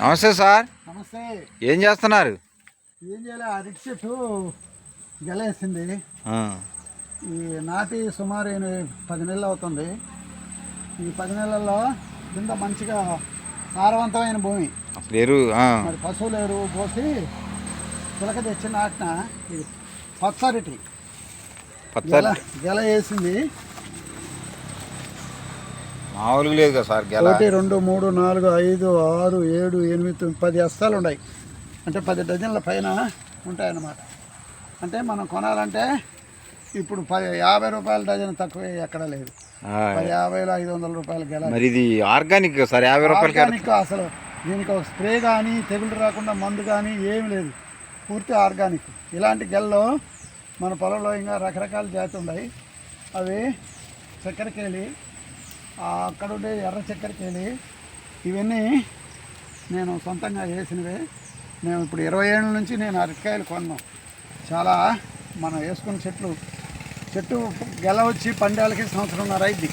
నమస్తే సార్. నమస్తే. ఏం చేస్తున్నారు? ఏం చేయాలి? అరటి చెట్టు గెలేసింది. ఆ, ఈ నాటి సుమారు పది నెలలు అవుతుంది. ఈ పది నెలల్లో కింద మంచిగా సారవంతమైన భూమి. అసలు ఆ, మరి పశువుల ఎరువు పోసి పిలక తెచ్చి నాటిన ఇది పచ్చరిటి పచ్చ గెల గెల వేసింది. మామూలుగా లేదు కదా సార్ ఒకటి రెండు మూడు నాలుగు ఐదు ఆరు ఏడు ఎనిమిది తొమ్మిది పది హస్తాలు ఉన్నాయి అంటే పది డజన్ల పైన ఉంటాయన్నమాట. అంటే మనం కొనాలంటే ఇప్పుడు పది యాభై రూపాయల డజన్ తక్కువ ఎక్కడ లేదు. పది యాభైలో ఐదు వందల రూపాయల గెల మరి ఇది ఆర్గానిక్ సార్ యాభై రూపాయలకి ఆర్గానిక్ అసలు దీనికి ఒక స్ప్రే కానీ తెగులు రాకుండా మందు కానీ ఏమి లేదు. పూర్తి ఆర్గానిక్. ఇలాంటి గెల్లో మన పొలంలో ఇంకా రకరకాల జాతి ఉన్నాయి అవి చక్కెరకేళి అక్కడ ఉండే ఎర్ర చక్కెరకేళి ఇవన్నీ నేను సొంతంగా వేసినవే. మేము ఇప్పుడు ఇరవై ఏళ్ళ నుంచి నేను అరటికాయలు కొన్నాం. చాలా మనం వేసుకున్న చెట్లు చెట్టు గెల వచ్చి పండేళ్ళకి సంవత్సరంన్నర అయింది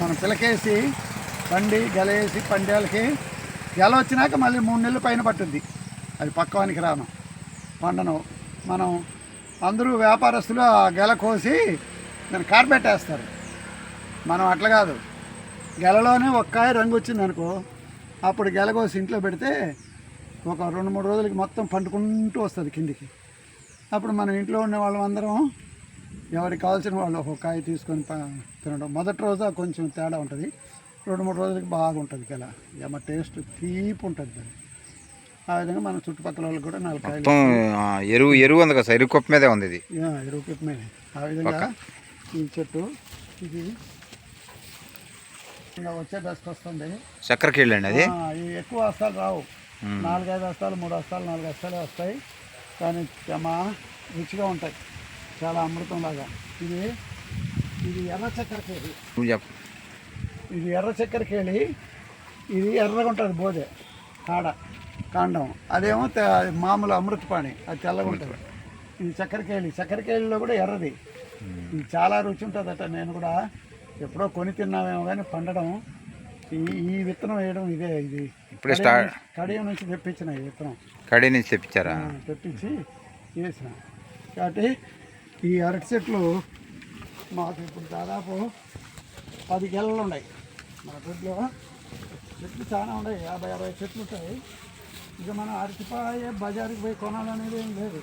మనం పిలకేసి పండి గెల వేసి పండేళ్ళకి గెల వచ్చినాక మళ్ళీ మూడు నెలలు పైన పట్టుద్ది. అది పక్కవానికి రాను. పండను మనం అందరూ వ్యాపారస్తులు ఆ గెల కోసి దాన్ని కార్బెట్ వేస్తారు. మనం అట్లా కాదు. గెలలోనే ఒక్కాయ రంగు వచ్చింది అనుకో అప్పుడు గెల కోసి ఇంట్లో పెడితే ఒక రెండు మూడు రోజులకి మొత్తం పండుకుంటూ వస్తుంది కిందికి. అప్పుడు మన ఇంట్లో ఉన్న వాళ్ళం అందరం ఎవరికి కావాల్సిన వాళ్ళు ఒక కాయ తీసుకొని తినడం. మొదటి రోజు కొంచెం తేడా ఉంటుంది. రెండు మూడు రోజులకి బాగుంటుంది గెల. ఏమ టేస్ట్ తీపి ఉంటుంది దాన్ని ఆ విధంగా మన చుట్టుపక్కల వాళ్ళకి కూడా నాలుగు కాయలు ఎరువు ఎరువు ఉంది కదా సార్ ఎరువు కొప్ప మీదే ఉంది ఇది. ఎరువు మీద. ఆ విధంగా ఈ చెట్టు ఇది వచ్చే దశకు వస్తుంది. చక్కెరకి వెళ్ళండి అది? ఎక్కువ వస్తాలు రావు. నాలుగైదు వస్తాలు మూడు వస్తాలు నాలుగు వస్తాలు వస్తాయి. కానీ మా రుచిగా ఉంటాయి. చాలా అమృతంలాగా. ఇది ఇది ఎర్ర చక్కెరకేళి నువ్వు చెప్పు. ఇది ఎర్ర చక్కెరకేళి ఇది ఎర్రగా ఉంటుంది బోధే కాడ కాండం. అదేమో మామూలు అమృతపాణి అది తెల్లగా ఉంటుంది. ఇది చక్కెరకేళి చక్కెరకేళిలో కూడా ఎర్రది. ఇది చాలా రుచి ఉంటుందట. నేను కూడా ఎప్పుడో కొని తిన్నామేమో కానీ పండడం ఈ ఈ విత్తనం వేయడం ఇదే ఇది. ఇప్పుడే స్టార్ట్ కడియం నుంచి తెప్పించిన ఈ విత్తనం. కడి నుంచి తెప్పించారా? తెప్పించి వేసిన. కాబట్టి ఈ అరటి చెట్లు మాకు ఇప్పుడు దాదాపు పది గెలలు ఉన్నాయి. మా దొడ్లో చెట్లు చాలా ఉన్నాయి. యాభై అరవై చెట్లు ఉంటాయి. ఇక మనం అరటిపాయ బజారుకి పోయి కొనాలనేది ఏం లేదు.